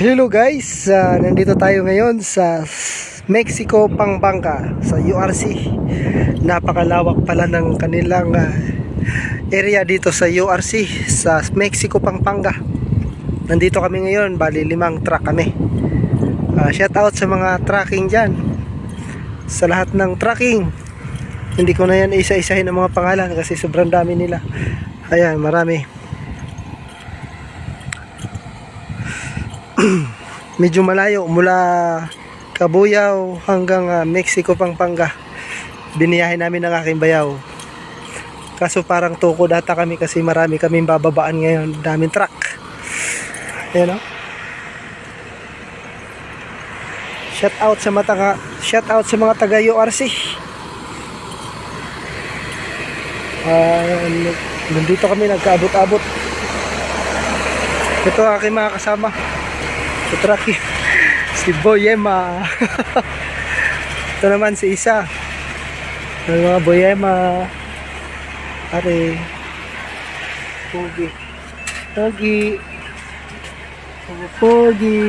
Hello guys, Ah, nandito tayo ngayon sa Mexico, Pampanga, sa URC. Napakalawak pala ng kanilang ah, area dito sa URC, sa Mexico, Pampanga. Nandito kami ngayon, bali limang truck kami. Ah, shout out sa mga trucking dyan. Sa lahat ng trucking. Hindi ko na yan isa-isahin ang mga pangalan kasi sobrang dami nila. Ayan, marami. medyo malayo mula Kabuyaw hanggang ah, Mexico, Pampanga. Biniyahe namin ng aking bayaw. Kaso parang tuko data kami kasi marami kaming bababaan ngayon. Daming truck. Ayan o. Shout out sa mga taga, shout out sa mga taga URC. Ah, nandito kami nagkaabot-abot. Ito aking mga kasama. Sa truck eh. Si Boyema. Ito naman si Isa. Ang mga Boyema. Are. Pogi. Pogi. Pogi.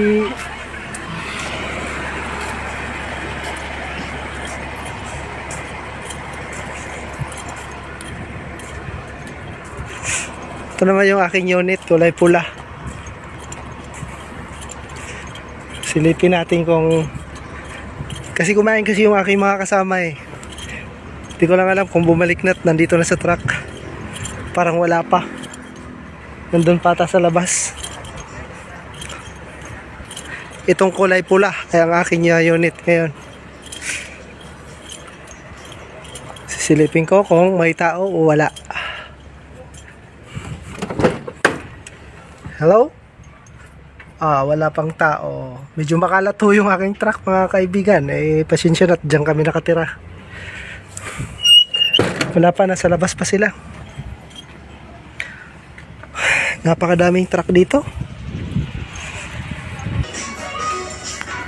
Ito naman yung aking unit, kulay pula. Silipin natin kung kasi kumain kasi yung aking mga kasama eh. Hindi ko lang alam kung bumalik na't nandito na sa truck. Parang wala pa. Nandun pata sa labas. Itong kulay pula ay ang aking unit ngayon. Sisilipin ko kung may tao o wala. Hello? Ah, wala pang tao. Medyo makalat ho yung aking truck mga kaibigan. Eh, pasensya na, dyan kami nakatira. Wala pa, nasa labas pa sila. Napakadaming truck dito.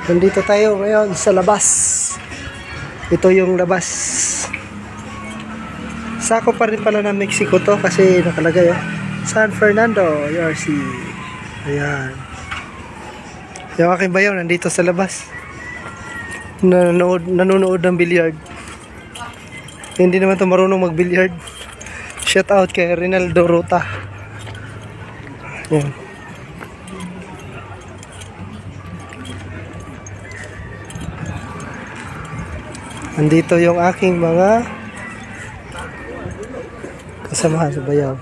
Nandito tayo ngayon sa labas. Ito yung labas. Sako pa rin pala ng Mexico to kasi nakalagay oh. San Fernando, URC. Ayan. Yung aking bayaw nandito sa labas. Nanonood, nanonood ng billiard. Hindi naman to marunong mag-billiard. Shout out kay Rinaldo Rota. Yan. Nandito yung aking mga kasamahan sa bayaw.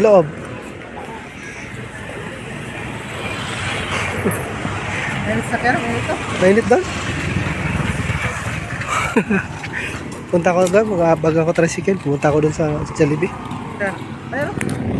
Loob. Ayun sa kero, ito. Mainit doon? Punta ko doon, mag-abag ako tricycle. Pumunta ako doon sa, sa Jollibee. Ayun.